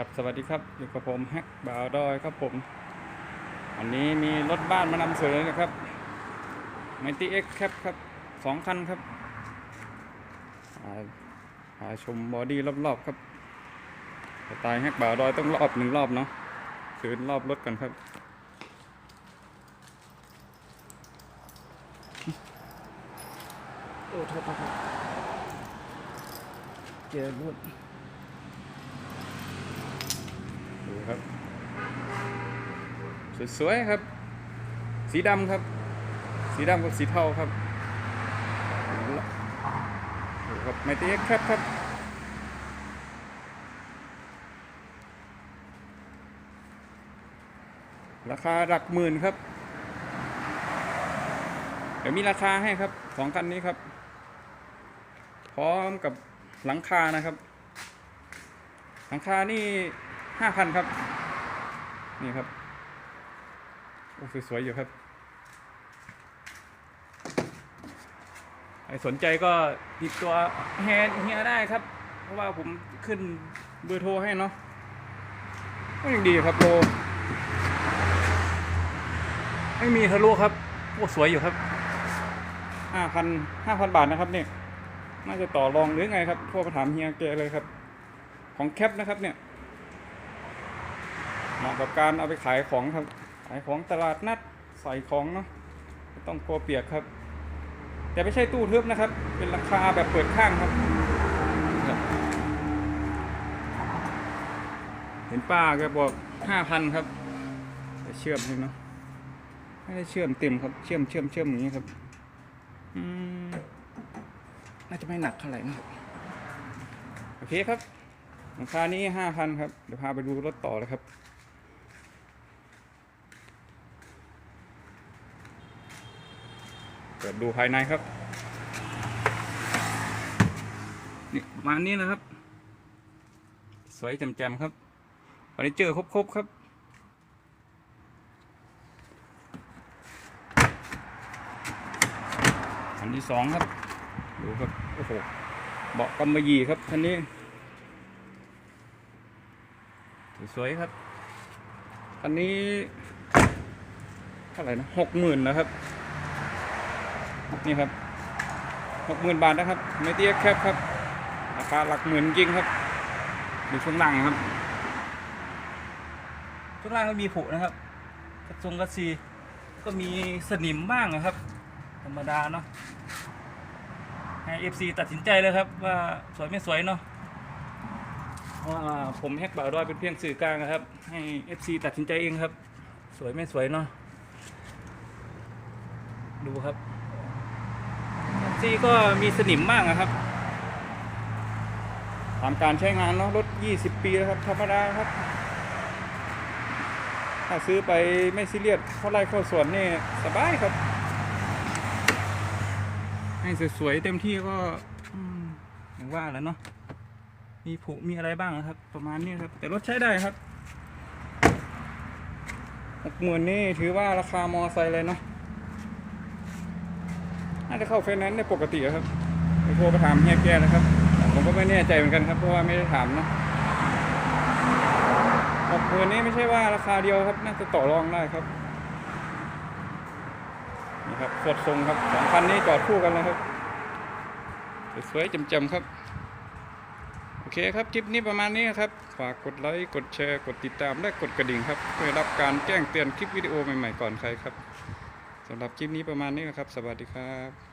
ครับสวัสดีครับอยู่กับผมแฮกบ่าวดอยครับผมวันนี้มีรถบ้านมานำเสนอนะครับไมตี้เอ็กแคปครับสองคันครับอ่าพาชมบอดี้รอบๆครับสไตล์แฮกบ่าวดอยต้องรอบหนึ่งรอบเนาะคืนรอบรถกันครับ โอ้โทษครับเจอรถ ดู ครับ สวยๆครับ สีดำครับ สีดำกับสีเทาครับครับไมตี้เอ็กแคปครับราคาหลักหมื่นครับ เดี๋ยวมีราคาให้ครับสองคันนี้ครับ พร้อมกับหลังคานะครับ หลังคานี่ ห้าพันครับ นี่ครับโอ้สวยๆอยู่ครับใครสนใจก็ติดตัวแฮนเฮียได้ครับ เพราะว่าผมขึ้นเบอร์โทรให้เนาะก็ยังดีครับโลไม่มีทะลุครับโอ้สวยอยู่ครับห้าพันห้าพันบาทนะครับเนี่ยน่าจะต่อรองหรือไงครับโทรไปถามเฮียแกเลยครับ ของแคปนะครับเนี่ย เหมาะกับการเอาไปขายของครับ ขายของตลาดนัดใส่ของเนาะต้องกลัวเปียกครับ แต่ไม่ใช่ตู้ทึบนะครับ เป็นราคาแบบเปิดข้างครับ เห็นป้าแกบอกห้าพันครับจะเชื่อมใช่เนาะไม่ได้เชื่อมเต็มครับ เชื่อมเชื่อมเชื่อมอย่างนี้ครับอืมน่าจะไม่หนักเท่าไหร่นะครับโอเคครับราคานี้ห้าพันครับ เดี๋ยวพาไปดูรถต่อเลยครับ เปิดดูภายในครับ นี่ประมาณนี้นะครับ สวยแจ่มๆครับเฟอร์นิเจอร์ครบๆครับ อันที่สองครับ ดูครับ โอ้โห เบาะกำมะหยี่ครับคันนี้ สวยครับ คันนี้เท่าไหร่นะหกหมื่นนะครับ นี่ครับหกหมื่นบาทนะครับไม่เตี้ยแคบครับราคาหลักหมื่นจริงครับดูช่วงล่างครับช่วงล่างก็มีผุนะครับ กระทรงกระซีก็มีสนิมบ้างนะครับ ธรรมดาเนาะให้ FC ตัดสินใจเลยครับ ว่าสวยไม่สวยเนาะเพราะว่าผมแฮกบ่าวดอยเป็นเพียงสื่อกลางนะครับ ให้ FC ตัดสินใจเองครับ สวยไม่สวยเนาะดูครับ ซีก็มีสนิมมากนะครับตามการใช้งานเนาะรถ 20 ปีแล้วครับ ธรรมดาครับ ถ้าซื้อไปไม่ซีเรียสเข้าไร่เข้าสวนนี่สบายครับ ให้สวยๆเต็มที่ก็อย่างว่าแล้วเนาะมีผุมีอะไรบ้างนะครับ ประมาณนี้ครับ แต่รถใช้ได้ครับหกหมื่นนี่ถือว่าราคามอไซค์เลยเนาะ น่าจะเข้าไฟแนนซ์ได้ปกติอะครับไปโทรไปถามเฮียแกนะครับ ผมก็ไม่แน่ใจเหมือนกันครับ เพราะว่าไม่ได้ถามนะหกหมื่นนี้ไม่ใช่ว่าราคาเดียวครับ น่าจะต่อรองได้ครับนี่ครับสดทรงครับสองคันนี้จอดคู่กันเลยครับสวยๆจำๆครับโอเคครับ คลิปนี้ประมาณนี้ครับ ฝากกดไลค์ กดแชร์ กดติดตาม และกดกระดิ่งครับ เพื่อรับการแจ้งเตือนคลิปวิดีโอใหม่ๆก่อนใครครับ สำหรับคลิปนี้ประมาณนี้นะครับ สวัสดีครับ